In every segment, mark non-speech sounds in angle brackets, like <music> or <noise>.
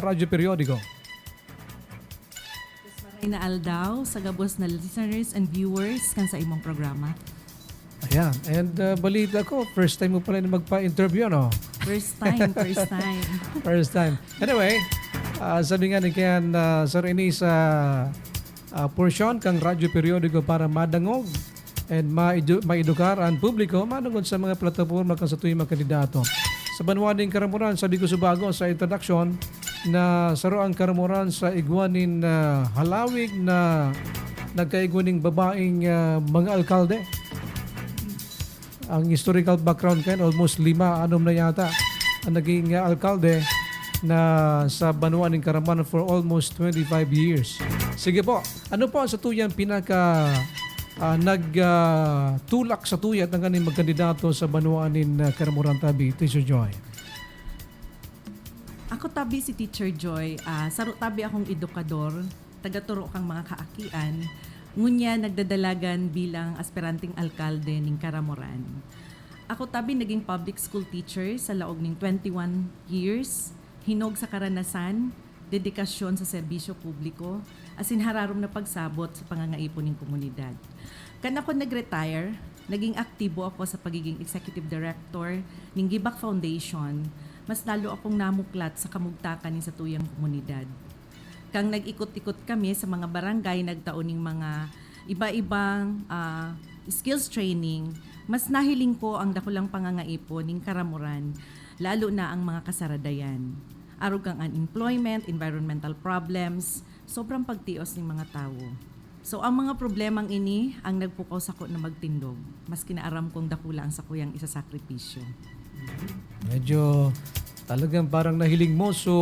radyo periodiko. Maray na aldaw sa gabos na listeners and viewers kan sa imong programa. Ayan. And uh, balita ko, first time mo pala na magpa-interview, no? First time, first time. <laughs> First time. Anyway, uh, sabi nga ni Ken, uh, Sir ini sa uh, portion kang radyo periodiko para madangog and maidu- maedukar ang publiko manungod sa mga plataforma kan sa tuwing mga kandidato. Sa banwaning karamuran, sabi ko subago sa introduction na saro ang karamuran sa igwanin na halawig na nagkaigwaning babaeng uh, mga alkalde. Ang historical background kayo, almost lima, anom na yata ang naging uh, alkalde na sa Banuan ng Karaman for almost 25 years. Sige po, ano po sa tuyang pinaka uh, nagtulak sa tuyat ng kaning magkandidato sa Banuan ng uh, Karamuran Tabi, Teacher Joy? Ako tabi si Teacher Joy, ah, saro tabi akong edukador, tagaturo kang mga kaakian, ngunya nagdadalagan bilang aspiranting alkalde ning Karamoran. Ako tabi naging public school teacher sa laog ning 21 years, hinog sa karanasan, dedikasyon sa serbisyo publiko, asin hararom na pagsabot sa pangangaipon ng komunidad. Kan ako nag-retire, naging aktibo ako sa pagiging executive director ng Gibak Foundation, mas lalo akong namuklat sa kamugtakan ni sa tuyang komunidad. Kang nag-ikot-ikot kami sa mga barangay, nagtaon ng mga iba-ibang ah, skills training, mas nahiling ko ang dakulang pangangaipon ng karamuran, lalo na ang mga kasaradayan. Arog kang unemployment, environmental problems, sobrang pagtios ng mga tao. So ang mga problemang ini ang nagpukaw sa ko na magtindog. Mas kinaaram kong dakula ang sakuyang isasakripisyo. Medyo talagang parang nahiling mo so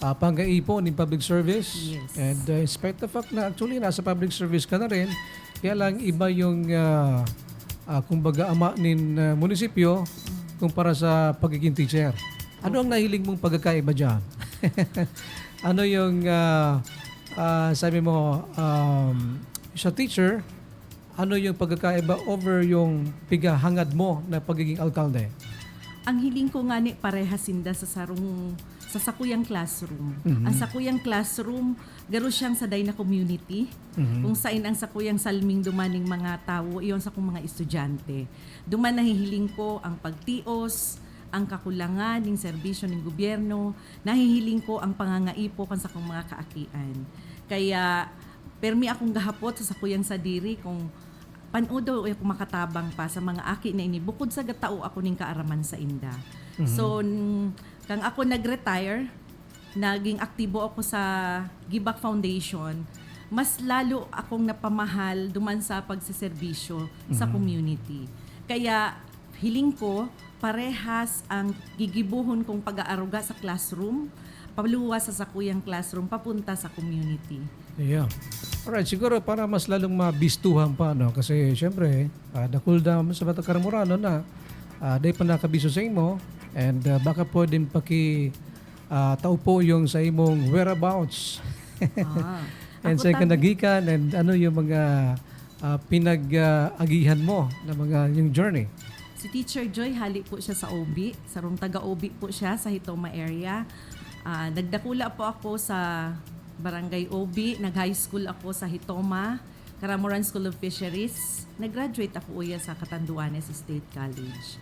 uh, pangkaipon in public service. Yes. And uh, in spite the fact na actually nasa public service ka na rin, kaya lang iba yung uh, uh, kumbaga ama nin uh, munisipyo kumpara sa pagiging teacher. Ano ang nahiling mong pagkakaiba dyan? <laughs> ano yung uh, uh, sabi mo um, sa teacher, ano yung pagkakaiba over yung pigahangad mo na pagiging alkalde? Ang hiling ko nga ni pareha sinda sa sarong sa sakuyang classroom. Mhm. Ang sakuyang classroom, garo siyang saday na community. Mhm. Kung saan ang sakuyang salming dumaning mga tao, iyon sa kong mga estudyante. Duman nahihiling ko ang pagtios, ang kakulangan ng serbisyo ng gobyerno, nahihiling ko ang pangangaipo kan sa kong mga kaakian. Kaya, permi akong gahapot sa sakuyang sadiri kung panudo ay ako makatabang pa sa mga aki na ini bukod sa gatao ako ning kaaraman sa inda. So n- kang ako nag-retire, naging aktibo ako sa Gibak Foundation, mas lalo akong napamahal duman sa pagsiservisyo sa community. Kaya hiling ko parehas ang gigibuhon kong pag-aaruga sa classroom, paluwas sa sakuyang classroom papunta sa community. Yeah. Alright, siguro para mas lalong mabistuhan pa, no? Kasi syempre, uh, nakulda mo sa Batang Karamurano na uh, dahil pa nakabiso sa imo and uh, baka pwedeng paki uh, taupo yung sa imong whereabouts. Ah. <laughs> and sa tabi- kanagikan and ano yung mga uh, pinag-agihan mo na mga yung journey. Si Teacher Joy, hali po siya sa OB. Sarong taga-OB po siya sa Hitoma area. Ah, nagdakula po ako sa Barangay OB. Nag-high school ako sa Hitoma, Karamuran School of Fisheries. Nag-graduate ako uya sa Catanduanes State College.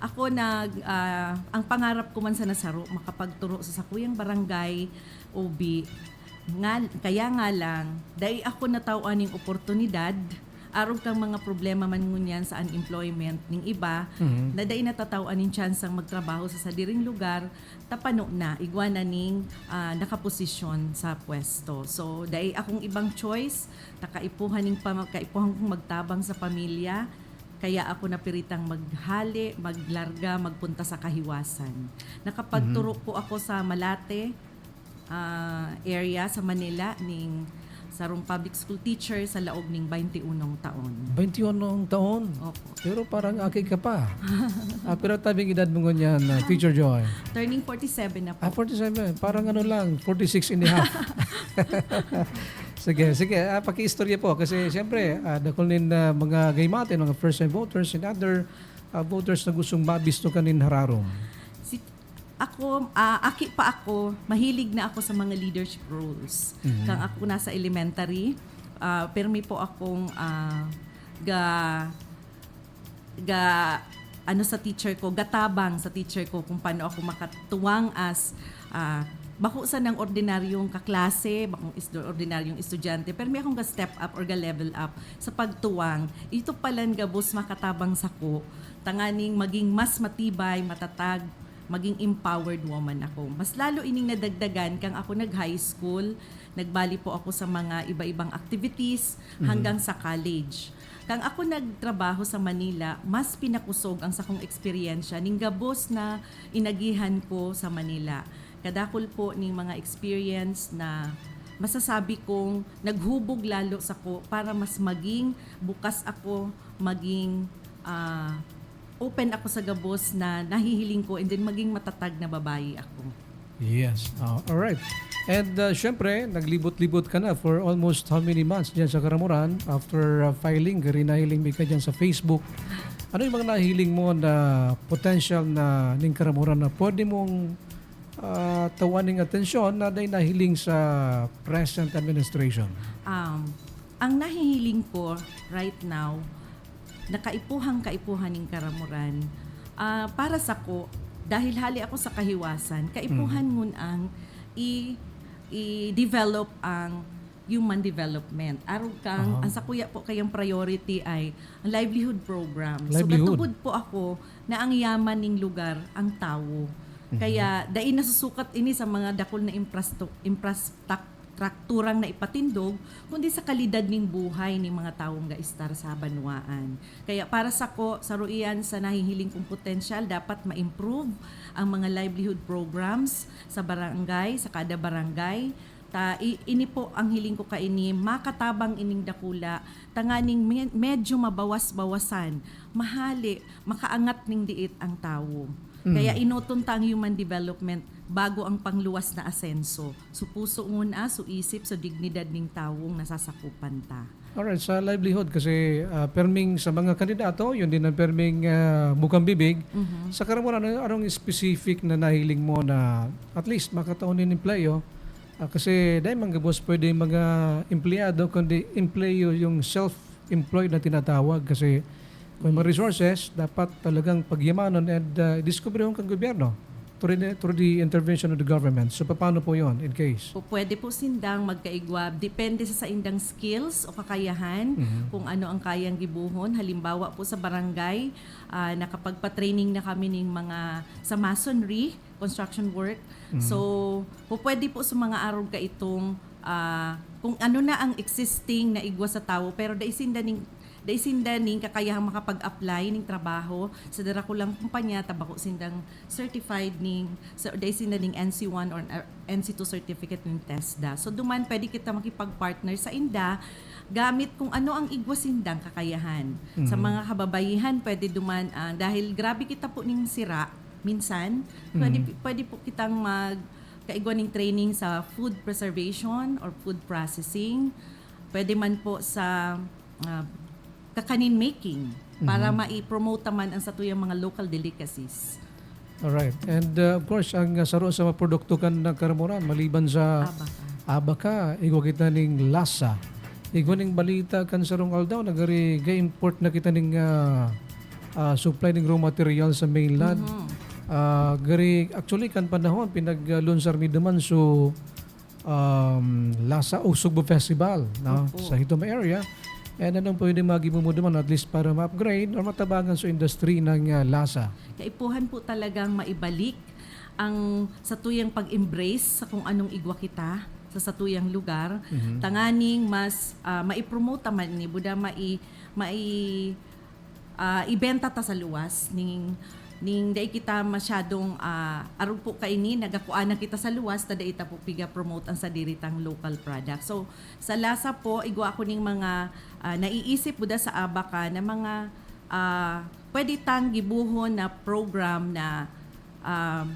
Ako nag ah, ang pangarap ko man sa Nasaro makapagturo sa sakuyang barangay OB nga kaya nga lang dahil ako natawaan ng oportunidad arog kang mga problema man ngunyan sa unemployment ning iba Mhm. na dahil natatawaan ng chance ang magtrabaho sa sadiring lugar tapano na igwana ning ah, nakaposisyon sa pwesto so dahil akong ibang choice takaipuhan ning pa kaipuhan kong magtabang sa pamilya kaya ako napiritang maghali, maglarga, magpunta sa kahiwasan. Nakapagturo po ako sa Malate ah, area sa Manila ning sarong public school teacher sa laog ning 21 taon. 21 taon. Opo. Pero parang aki ka pa. <laughs> Ah, pero tabing edad mo ganyan, uh, Teacher Joy. Turning 47 na po. Ah, 47. Parang ano lang, 46 and a half. <laughs> sige, sige. Ah, paki-istorya po. Kasi siyempre, uh, dakulin na mga gaymate, mga first-time voters and other ah, voters na gustong mabisto kanin hararom. Ako, ah, aki pa ako, mahilig na ako sa mga leadership roles. Kang ako nasa elementary, ah, permi po akong ah, ga ga ano sa teacher ko, gatabang sa teacher ko kung paano ako makatuwang as ah, bako sa ng ordinaryong kaklase, bakong is ordinaryong estudyante, pero may akong ga step up or ga level up sa pagtuwang. Ito palan gabos makatabang sako, tanganing maging mas matibay, matatag, maging empowered woman ako. Mas lalo ining nadagdagan kang ako nag-high school, nagbali po ako sa mga iba-ibang activities hanggang sa college. Kang ako nagtrabaho sa Manila, mas pinakusog ang sakong eksperyensya ning gabos na inagihan ko sa Manila. Kadakol po ning mga experience na masasabi kong naghubog lalo sa ko para mas maging bukas ako, maging ah, open ako sa gabos na nahihiling ko and then maging matatag na babae ako. Yes. Ah, all right. And uh, syempre, naglibot-libot ka na for almost how many months dyan sa Karamuran after uh, filing, gari nahiling mo ka dyan sa Facebook. Ano yung mga nahiling mo na potential na ning Karamuran na pwede mong uh, tawaning atensyon na dahil nahiling sa present administration? Um, ang nahihiling ko right now, nakaipuhang kaipuhan ng karamuran, ah, para sa ko, dahil hali ako sa kahiwasan, kaipuhan ngun ang i, i-develop ang human development. Araw kang, Aha. ang sa kuya po kayang priority ay ang livelihood program. Livelihood. So, natubod po ako na ang yaman ng lugar, ang tao. Kaya, dahil nasusukat ini sa mga dakol na infrasto- infrastrukturang na ipatindog, kundi sa kalidad ng buhay ng mga taong gaistar sa banwaan. Kaya para sa ko, sa ruian sa nahihiling kong potensyal, dapat ma-improve ang mga livelihood programs sa barangay, sa kada barangay, Ta, ini po ang hiling ko kaini, makatabang ining dakula, tanganing me- medyo mabawas-bawasan, mahali, makaangat ning diit ang tawo. Kaya inutunta ang human development bago ang pangluwas na asenso. So puso nguna, so isip, so dignidad ning tawong nasasakupan ta. Alright, sa livelihood kasi uh, perming sa mga kandidato, yun din ang perming uh, bukang bibig. Sa Karamuran, ano, anong specific na nahiling mo na at least makataon ng empleyo? Ah, kasi dahil mga boss, pwede mga empleyado, kundi empleyo yung self-employed na tinatawag kasi may resources, dapat talagang pagyamanon and uh, yung kang gobyerno through the, through the intervention of the government. So, paano po yon in case? O pwede po sindang magkaigwab. Depende sa indang skills o kakayahan kung ano ang kayang gibuhon. Halimbawa po sa barangay, ah, nakapagpa-training na kami ng mga sa masonry, construction work. So, po pwede po sa mga araw ka itong ah, kung ano na ang existing na igwa sa tao pero daisinda ning daisinda ning kakayahang makapag-apply ning trabaho sa dara ko lang kumpanya tabako sindang certified ning sa daisinda ning NC1 or uh, NC2 certificate ning TESDA. So duman pwede kita makipag-partner sa inda gamit kung ano ang igwa sindang kakayahan. Sa mga kababayihan pwede duman ah, dahil grabe kita po ning sira minsan pwede pwede po kitang mag kaigwa ning training sa food preservation or food processing. Pwede man po sa ah, kakanin making para mai-promote naman ang sa tuyang mga local delicacies. Alright. And uh, of course, ang uh, saro sa mga produkto kan ng Karamuran, maliban sa Aba ka. abaka, igwa kita ning lasa. Igwa ning balita kan sarong aldaw, nagari ga-import na kita ning uh, uh, supply ning raw material sa mainland. Ah, gari, actually kan panahon, pinaglunsar mi naman so um, Lasa o Sugbo Festival no? Opo. sa Hitom area. And anong pwede magibo mo naman at least para ma-upgrade or matabangan sa industry ng uh, lasa. Kaipuhan po talagang maibalik ang sa tuyang pag-embrace sa kung anong igwa kita sa satuyang lugar. Tanganing mas ah, mai-promote man ni Buda mai mai ah, ibenta ta sa luwas ning ning dai kita masyadong uh, aron po kaini nagakuan na kita sa luwas ta dai ta po piga promote ang sa diritang local product. So sa lasa po igwa ako ning mga ah, naiisip buda sa abaka na mga ah, pwede tang gibuhon na program na ah,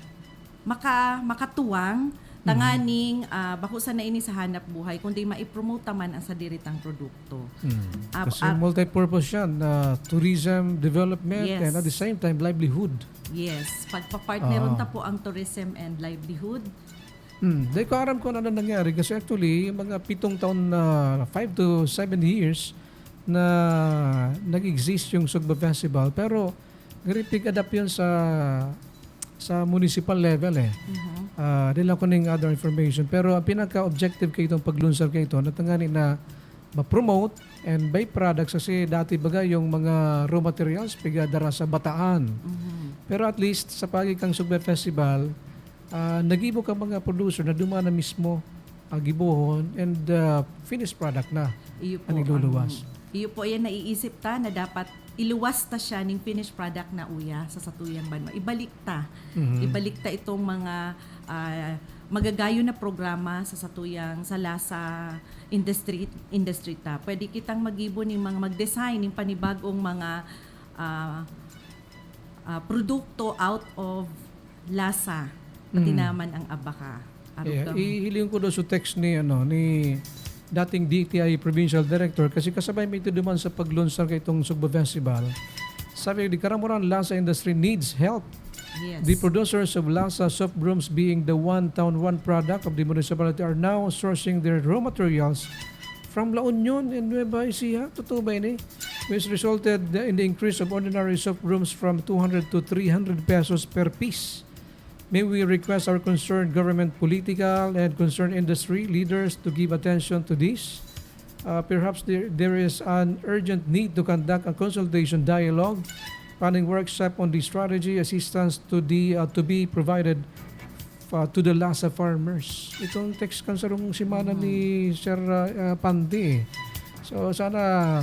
maka makatuwang Tanganing ah, bakusan na ini sa hanap buhay kundi maipromote man ang sa diritang produkto. Mm. Ah, Kasi ah, multi-purpose yan, uh, tourism, development, Yes. and at the same time, livelihood. Yes, pagpa-partneron Ah. ta po ang tourism and livelihood. Hmm. Di ko aram kung ano nangyari kasi actually, mga pitong taon na 5 to 7 years na nag-exist yung Sugba Festival pero pick up yun sa sa municipal level eh. Mhm. Uh, di lang ko ning other information pero ang pinaka-objective kay itong paglunsar kay ito natangani na ma-promote and buy products kasi dati baga yung mga raw materials pigadara sa bataan. Mhm. Pero at least sa pagikang Sugba Festival, ah, nagibo ka mga producer na dumana mismo ang gibuhon and uh, finished product na. Iyo po. Ang iluluwas. ang- iyo po yan naiisip ta na dapat iluwas ta siya ning finished product na uya sa satuyang banwa. Ibalik ta. Mhm. Ibalik ta itong mga ah, magagayo na programa sa satuyang sa lasa industry industry ta. Pwede kitang magibo ning mga mag-design ning panibagong mga ah, ah, produkto out of lasa pati Mhm. naman ang abaka. Aro Yeah, ihiling ko do sa text ni ano ni dating DTI Provincial Director kasi kasabay may ito duman sa paglunsar kay itong Sugba Festival. Sabi di Karamuran Lasa industry needs help. yes. The producers of Lasa soft brooms being the one town one product of the municipality are now sourcing their raw materials from La Union and Nueva Ecija. Totoo ba ini? Which resulted in the increase of ordinary soft brooms from 200 to 300 pesos per piece. May we request our concerned government political and concerned industry leaders to give attention to this? Uh, perhaps there, there is an urgent need to conduct a consultation dialogue planning workshop on the strategy assistance to the uh, to be provided uh, to the Lasa farmers. Itong text kan sa rong simana ni Sir uh, uh, Pandi. So sana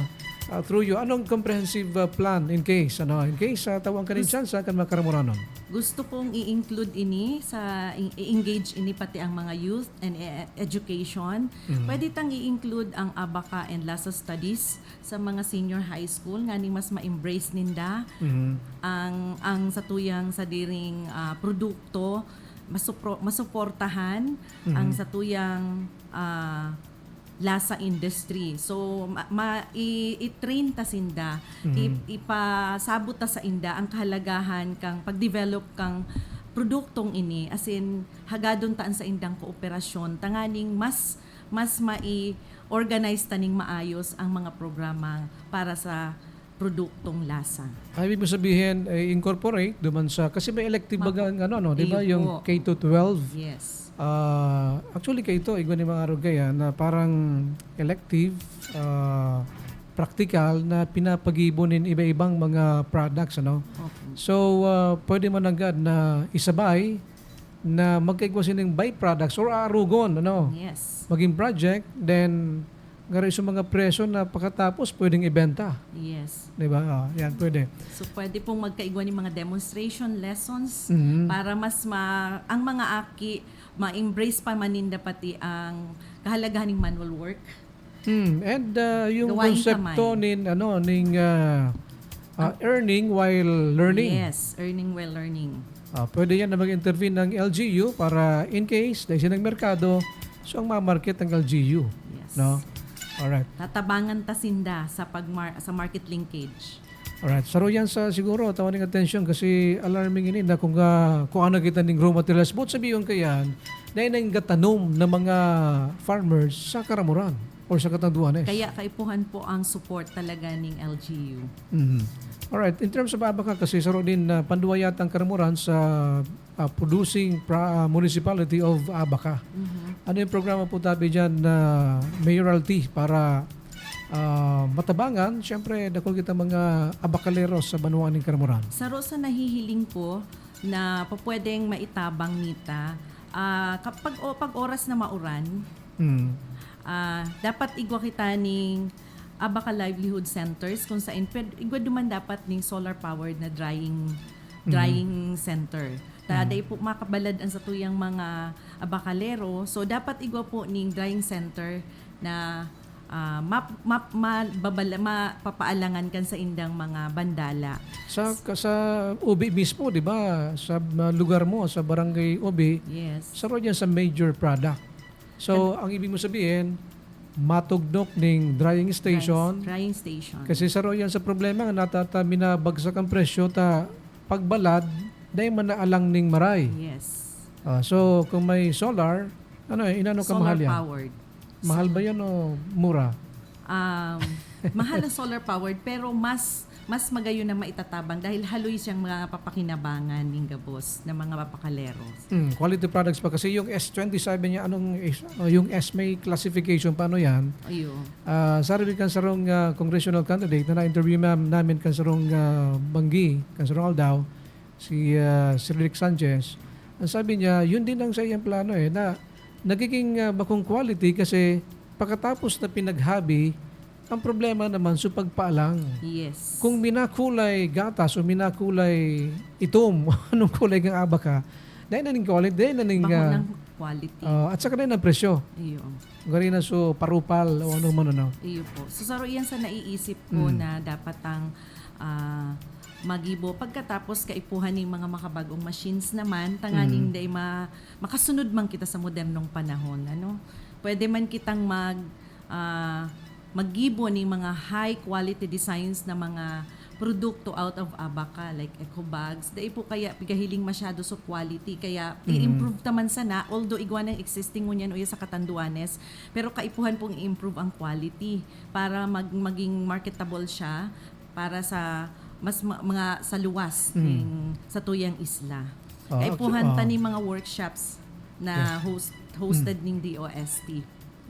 uh, through you anong comprehensive uh, plan in case ano in case uh, tawang kanin chance kan makaramuranon. Gusto kong i-include ini sa i-engage ini pati ang mga youth and e- education. Pwede tang i-include ang Abaca and Lasa studies sa mga senior high school nga ni mas ma-embrace ninda Mhm. ang ang satuyang sa diring ah, produkto masupro, masuportahan ang satuyang ah, lasa industry. So ma, ma- i, i-train ta sinda, i, ipasabot ta sa inda ang kahalagahan kang pag-develop kang produktong ini as in hagadon taan sa indang kooperasyon tanganing mas mas mai-organize taning maayos ang mga programa para sa produktong lasa. Ay, ibig mo sabihin, eh, incorporate duman sa, kasi may elective baga, ano, no, di ba? Yung po. K-12. Yes. Ah, actually, kay ito, igwa ni mga arugaya na parang elective, ah, practical na pinapagibonin iba-ibang mga products, ano? Okay. So, ah, pwede man agad na isabay na magkaigwa sining byproducts or arugon, ano? Yes. Maging project, then ngari sa mga presyo na pagkatapos pwedeng ibenta. Yes. Di ba? Ah, yan, pwede. So pwede pong magkaigwa ng mga demonstration lessons Mhm. para mas ma ang mga aki ma-embrace pa maninda pati ang kahalagahan ng manual work. Hmm, and uh, yung Gawain konsepto nin ano ning uh, uh, earning while learning. Yes, earning while learning. Ah, pwede yan na mag-intervene ng LGU para in case dahil siya ng merkado, so ang ma-market ng LGU. Yes. No? Alright. Tatabangan ta sinda sa pag sa market linkage. Alright. Saro yan sa siguro, tawaning attention kasi alarming ini na kung, uh, kung ano kita ning raw materials. Both sabihin kayan, dahil nang gatanom ng mga farmers sa Karamuran or sa Katanduanes. Kaya kaipuhan po ang support talaga ng LGU. Mhm. Alright, in terms of Abaca kasi saro din na panduwayat ang karamuran sa uh, producing pra- uh, municipality of Abaca. Mhm. Ano yung programa po tabi dyan na mayoralty para uh, matabangan, syempre dakol kita mga abakaleros sa banuan ng karamuran. Sa Rosa nahihiling ko na papwedeng maitabang nita ah, kapag o pag oras na mauran, Mm. ah, dapat igwa kita ning Abaca Livelihood Centers kung saan igwa duman dapat ning solar powered na drying drying center. Ta day po makabalad ang sa tuyang mga abakalero. So dapat igwa po ning drying center na ah, map, map, mababala, mapapaalangan kan sa indang mga bandala. Sa sa Ubi mismo, 'di ba? Sa uh, lugar mo, sa barangay Ubi, Yes. sa yan sa major product. So, ang ibig mo sabihin, matugdok ning drying station Drying station. kasi sa yan sa problema nga natata minabagsak ang presyo ta pagbalad dahil man naalang ning maray. Yes. Ah, so, kung may solar, ano eh, inano ka mahal Solar yan? powered. Mahal ba yan o mura? Um, mahal ang solar powered pero mas mas magayon na maitatabang dahil haloy siyang mga papakinabangan ng gabos ng mga papakaleros. Hmm, quality products pa kasi yung S27 niya anong uh, yung S may classification paano yan? Ayo. Ah, sarili kan sarong ah, congressional candidate na na-interview ma'am namin kan sarong ah, Banggi, kan sarong Aldao, si uh, Sir Rick Sanchez. Ang sabi niya, yun din ang sa iyang plano eh na nagiging ah, bakong quality kasi pagkatapos na pinaghabi, ang problema naman sa pagpaalang. Yes. Kung minakulay gatas o minakulay itom, <laughs> anong kulay ng aba ka, dahil na ning quality, dahil na ning, Bako ah, quality. ah, at saka din ang presyo. Iyo. Gari na so parupal o ano man ano. Iyo po. So saro iyan sa naiisip ko Mm. na dapat ang ah, magibo. Pagkatapos kaipuhan ng mga makabagong machines naman tanganing Mm. day ma, makasunod man kita sa modernong panahon ano? Pwede man kitang mag ah, maggibo ng mga high quality designs na mga produkto out of Abaca like eco bags. Dai po kaya pigahiling masyado so quality kaya i-improve taman sana although igwa ng existing mo niyan uya sa katanduanes pero kaipuhan pong i-improve ang quality para mag, maging marketable siya para sa mas ma- mga sa luwas ng sa tuyang isla. Ah, Kaipuhan actu- ta ah. ni mga workshops na host hosted ning DOST.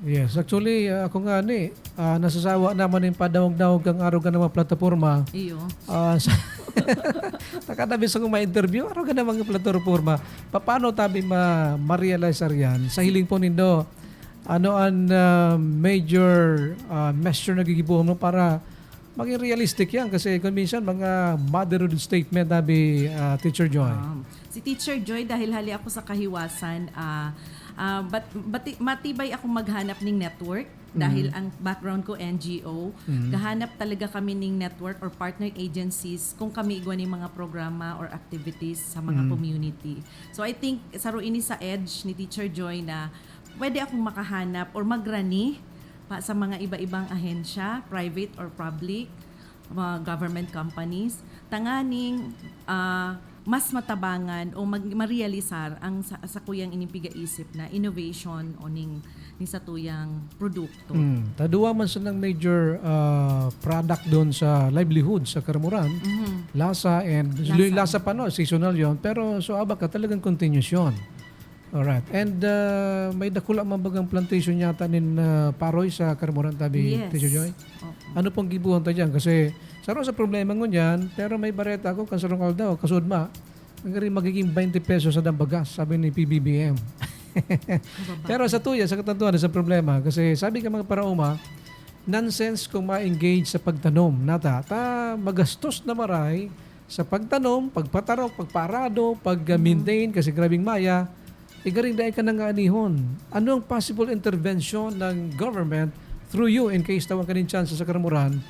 Yes, actually uh, ako nga ni uh, nasasawa naman yung padawag-dawag kang araw ka ng mga plataforma. Iyo. Uh, sa <laughs> Nakatabi sa kong ma-interview, araw ka ng mga plataforma. Paano tabi ma ma-realize yan? Sa hiling po nindo, ano ang uh, major uh, measure na gigibuhon mo para maging realistic yan kasi kung minsan mga motherhood statement tabi uh, Teacher Joy. Um, si Teacher Joy, dahil hali ako sa kahiwasan, ah ah, bat, bati- matibay ako maghanap ng network dahil ang background ko NGO. Gahanap talaga kami ng network or partner agencies kung kami igwa ng mga programa or activities sa mga community. So I think saro ini sa edge ni Teacher Joy na pwede akong makahanap or magrani sa mga iba-ibang ahensya, private or public, mga government companies, tanganing ah, mas matabangan o mag marealisar ang sa, sa kuyang inimpiga isip na innovation o ning, ning sa tuyang produkto. Mm. Taduwa man sa ng major uh, product doon sa livelihood sa Karamuran, Mhm. lasa and Lasa. lasa, pa no, seasonal yon pero so aba ka talagang continuous yun. Alright. And uh, may dakula mabagang plantation yata nin uh, Paroy sa Karamuran tabi Yes. Teacher Joy. Oo. Ano pong gibuhan ta dyan? Kasi saro sa problema ngunyan, pero may bareta ako kasarong aldaw, kasud ma. Ang magiging 20 pesos sa dambagas, sabi ni PBBM. <laughs> Pero sa tuya, sa katantuan, sa problema. Kasi sabi ka mga parauma, nonsense kung ma-engage sa pagtanom. Nata, ta magastos na maray sa pagtanom, pagpatarok, pagparado, pag-maintain, kasi grabing maya, igaring dahil ka nang anihon. Ano ang possible intervention ng government through you in case tawang kanin chance sa karamuran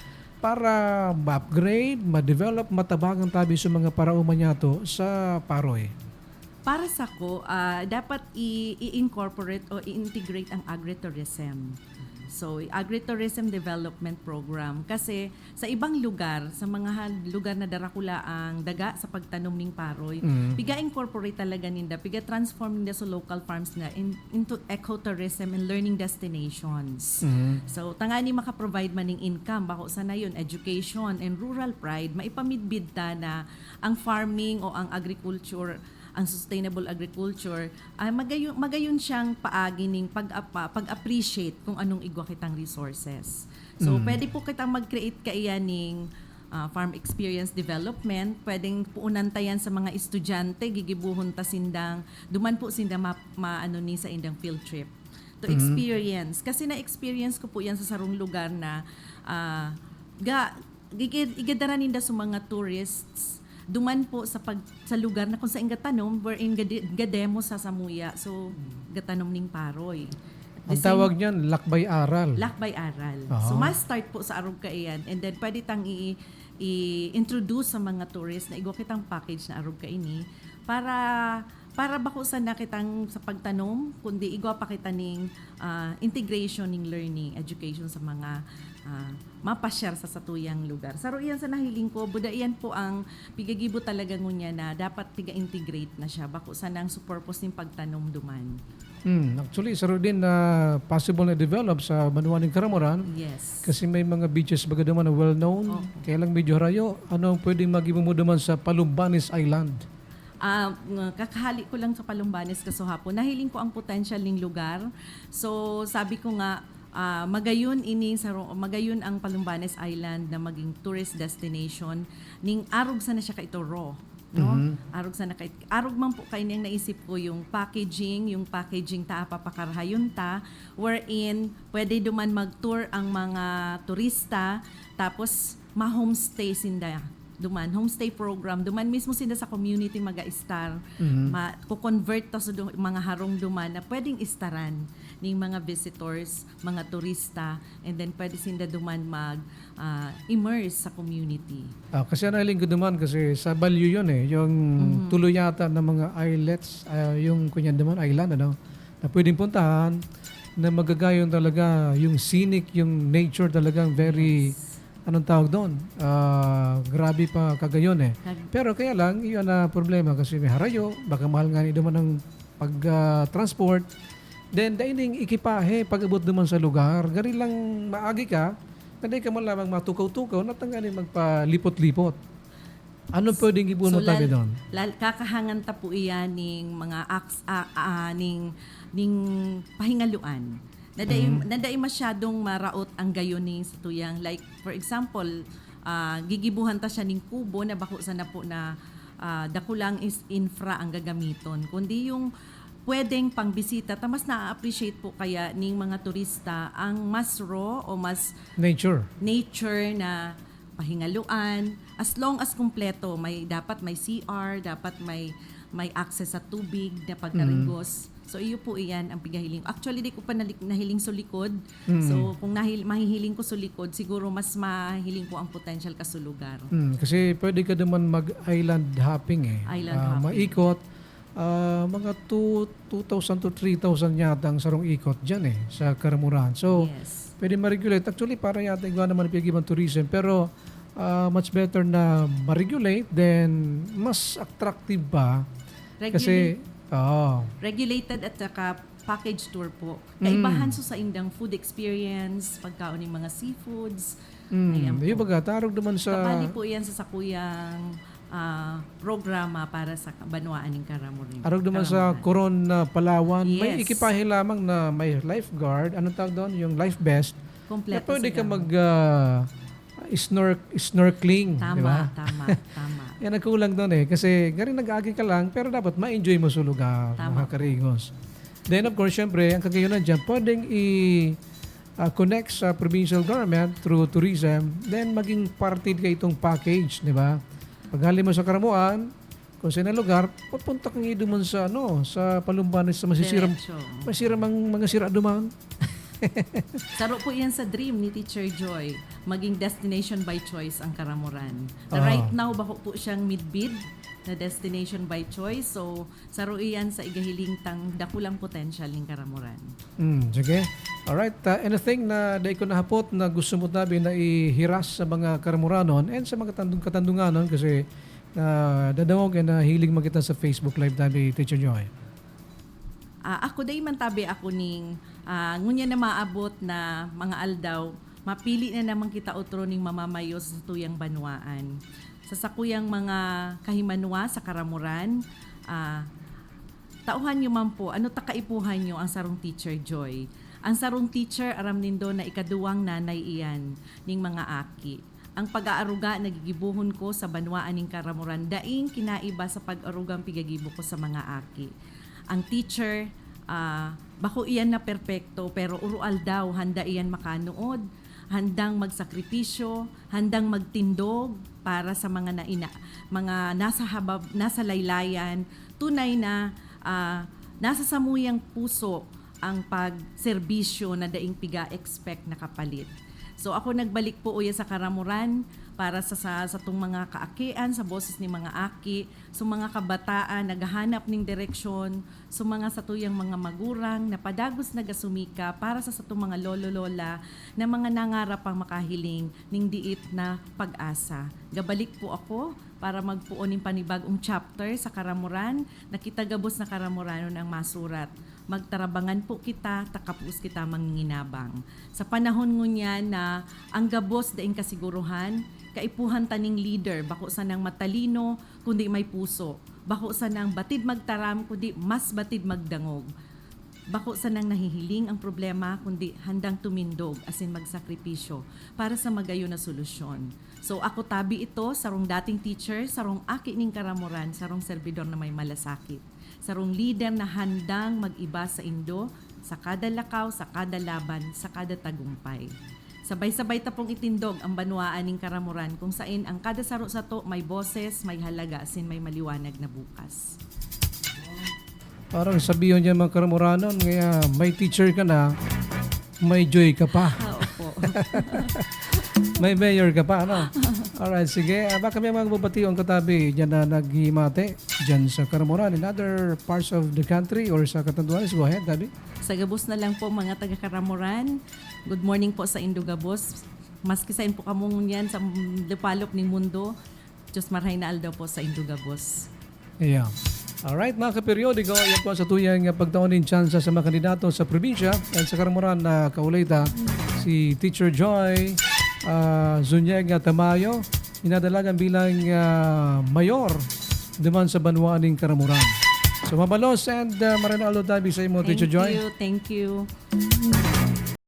para ma-upgrade, ma-develop, matabagang tabi sa mga parauma nyato sa paroy. Para sa ko, ah, dapat i-incorporate o i-integrate ang agritourism. So, agritourism development program kasi sa ibang lugar, sa mga lugar na darakula ang daga sa pagtanom ning paroy, Mm. piga incorporate talaga ninda, piga transform ninda sa local farms nga in- into ecotourism and learning destinations. Mhm. So, tangani maka-provide man ng income, bako sana yun, education and rural pride, maipamidbid ta na ang farming o ang agriculture, ang sustainable agriculture, ay magayon, magayon siyang paagi ning pag pag-appreciate kung anong igwa kitang resources. So, pwede po kitang mag-create kaiyan ning ah, farm experience development, pwedeng puunan tayan sa mga estudyante, gigibuhon ta sindang, duman po sinda ma, maano ni sa indang field trip to experience. Kasi na-experience ko po yan sa sarong lugar na ah, ga, gigid, igadaran ninda sa mga tourists duman po sa pag sa lugar na kung sa inga tanom wherein gade- gademo sa samuya so gatanom ning paroy Ang The same- tawag niyan, lakbay aral. Lakbay Aral. Ah. So, mas start po sa Arog Kaiyan and then pwede tang i- i-introduce sa mga tourist na igo kitang package na Arog Kaini para para bako sa nakitang sa pagtanom kundi igwa pa kita ning ah, integration ning learning education sa mga ah, mapasyar sa satuyang lugar. Saro iyan sa nahiling ko, buda iyan po ang pigagibo talaga ngunya na dapat tiga-integrate na siya bako sa nang purpose ning pagtanom duman. Hmm, actually, saro din na possible na develop sa Banuaning Karamoran Yes. kasi may mga beaches baga naman na well-known. Opo. Kaya lang medyo harayo. Ano ang pwedeng mag-ibo mo naman sa Palumbanis Island? Ah, ng- kakahali ko lang sa Palumbanes kaso hapon. Nahiling ko ang potential ng lugar. So sabi ko nga ah, magayon ini sa magayon ang Palumbanes Island na maging tourist destination ning arog sa na siya ka ito raw. No? Arog sa na kay arog man po kay niyang naisip ko yung packaging, yung packaging ta papakarahayon ta wherein pwede duman mag-tour ang mga turista tapos ma-homestay sinda duman homestay program duman mismo sila sa community maga-star. Ma ko-convert ta sa mga harong duman na pwedeng istaran ning mga visitors mga turista and then pwede sinda duman mag ah, immerse sa community. Ah, kasi nahiling ko naman kasi sa Balyo yun eh. Yung tuloy yata ng mga islets, ah, yung kunyan naman island ano, na pwedeng puntahan na magagayon talaga yung scenic, yung nature talagang very, anong tawag doon? Ah, grabe pa kagayon eh. Pero kaya lang, yun na problema kasi may harayo, baka mahal nga ni naman ng pag-transport. Then, daining ikipahe, pag abot naman sa lugar, gari lang maagi ka, hindi ka man lamang matukaw-tukaw, natangganin magpalipot-lipot. Ano pwedeng ibon mo So, tabi lal- doon? Lal, kakahangan ta po iyan ning mga aks, ah, ah, ning, ning pahingaluan. Naday, Mm-hmm. naday masyadong maraot ang gayon ning sa tuyang. Like, for example, ah, gigibuhan ta siya ning kubo na bako sa na po na ah, dakulang is infra ang gagamiton. Kundi yung pwedeng pangbisita, ta mas na-appreciate po kaya ning mga turista ang mas raw o mas Nature. nature na pahingaluan as long as kumpleto may dapat may CR dapat may may access sa tubig na pagkaringgos so iyo po iyan ang pigahiling actually di ko pa nahiling sa likod so kung nahil, mahihiling ko sa likod siguro mas mahiling ko ang potential ka sa lugar Hmm, kasi pwede ka naman mag-island hopping eh. Island Ah, hopping. Maikot. Ah, mga 2, 2,000 to 3,000 yata ang sarong ikot dyan eh, sa Karamuran. So, yes pwede ma-regulate. Actually, para yata igawa naman ng Tourism. Pero, ah, much better na ma-regulate then mas attractive pa. Regula- Kasi, oo. regulated at saka package tour po Mm. naibahan so sa indang food experience pagkaon ng mga seafoods Ayan Mm, po. yung baga, tarog naman sa... Kabali po yan sa sakuyang ah, programa para sa Banwaan ng Karamurin. Arog naman sa. Coron na Palawan, may Yes. ikipahe lamang na may lifeguard. Anong tawag doon? Yung life vest. Na Kompleto pwede ka mag ah, snork, snorkeling. Tama, Di ba? tama, <laughs> tama. Yan ang kulang doon eh. Kasi galing nag-agi ka lang, pero dapat ma-enjoy mo sa lugar, Tama. mga karigos. Then of course, syempre, ang kagayonan dyan, pwedeng i-connect sa provincial government through tourism, then maging parte ka itong package, di ba? Pag hali mo sa Karamuan, kung na lugar, pupunta kang iduman sa, ano, sa Palumbanes, sa masisiram, Diretso. masiram ang mga sira duman. <laughs> Saro po yan sa dream ni Teacher Joy. Maging destination by choice ang Karamuran. Na Ah. right now, bako po siyang mid-bid na destination by choice. So, saro iyan sa igahiling tang dakulang potential ng Karamuran. Mm, sige. Alright, uh, anything na dahil ko nahapot na gusto mo tabi na ihiras sa mga karamuranon and sa mga tandung katandunganon kasi na dadawag na hiling makita sa Facebook Live tabi Teacher Joy. Ah, ako day man tabi ako ning ah, ngunya na maabot na mga aldaw mapili na naman kita otro ning mamamayo sa tuyang banwaan. Sa sakuyang mga kahimanwa sa karamuran ah, tauhan nyo man po ano ta kaipuhan nyo ang sarong teacher joy? Ang sarong teacher aram nindo na ikaduwang nanay iyan ning mga aki. Ang pag-aaruga nagigibuhon ko sa banwaan ning karamuran daing kinaiba sa pag-arugang pigagibo ko sa mga aki. Ang teacher ah, bako iyan na perpekto pero urual daw handa iyan makanood handang magsakripisyo handang magtindog para sa mga naina mga nasa habab nasa laylayan tunay na ah, nasa samuyang puso ang pagserbisyo na daing piga expect na kapalit. So ako nagbalik po uya sa Karamuran para sa sa, sa tong mga kaakian, sa boses ni mga aki, sa mga kabataan naghahanap ning direksyon, sa mga satuyang mga magurang na padagos nagasumika para sa satong mga lolo-lola na mga nangarap ang makahiling ning diit na pag-asa. Gabalik po ako para magpuon ning panibagong chapter sa Karamuran, nakitagabos na Karamuranon ang masurat magtarabangan po kita, takapus kita manginginabang. Sa panahon ngunya na ang gabos daing kasiguruhan, kaipuhan taning leader, bako sa nang matalino, kundi may puso. Bako sa nang batid magtaram, kundi mas batid magdangog. Bako sa nang nahihiling ang problema, kundi handang tumindog, asin magsakripisyo, para sa magayo na solusyon. So ako tabi ito, sarong dating teacher, sarong aki ning karamuran, sarong servidor na may malasakit sarong leader na handang mag-iba sa Indo, sa kada lakaw, sa kada laban, sa kada tagumpay. Sabay-sabay tapong itindog ang banwaan ng karamuran kung sain ang kada saro sa to may boses, may halaga, sin may maliwanag na bukas. Parang sabihin niya mga karamuranon, kaya may teacher ka na, may joy ka pa. Ah, opo. <laughs> May mayor ka pa, ano? <laughs> Alright, sige. Ah, baka may mga babati ang katabi dyan na naghihimate dyan sa Karamuran in other parts of the country or sa Catanduanes. Go ahead, Tabi. sa gabos na lang po mga taga-karamuran. Good morning po sa Indogabos. Maski sa po kamong yan sa lupalop ng mundo. Diyos marhay na aldaw po sa Indogabos. Yeah. Alright, mga kaperiodiko, yan po sa tuyang pagtaunin tsansa sa mga kandidato sa probinsya at sa Karamuran na kaulita si Teacher Joy uh, Zuniega Tamayo, inadalagan bilang ah, mayor duman sa Banwaan ng Karamuran. So mabalos and uh, maranalo tabi sa imo, Thank Teacher Joy. you, thank you.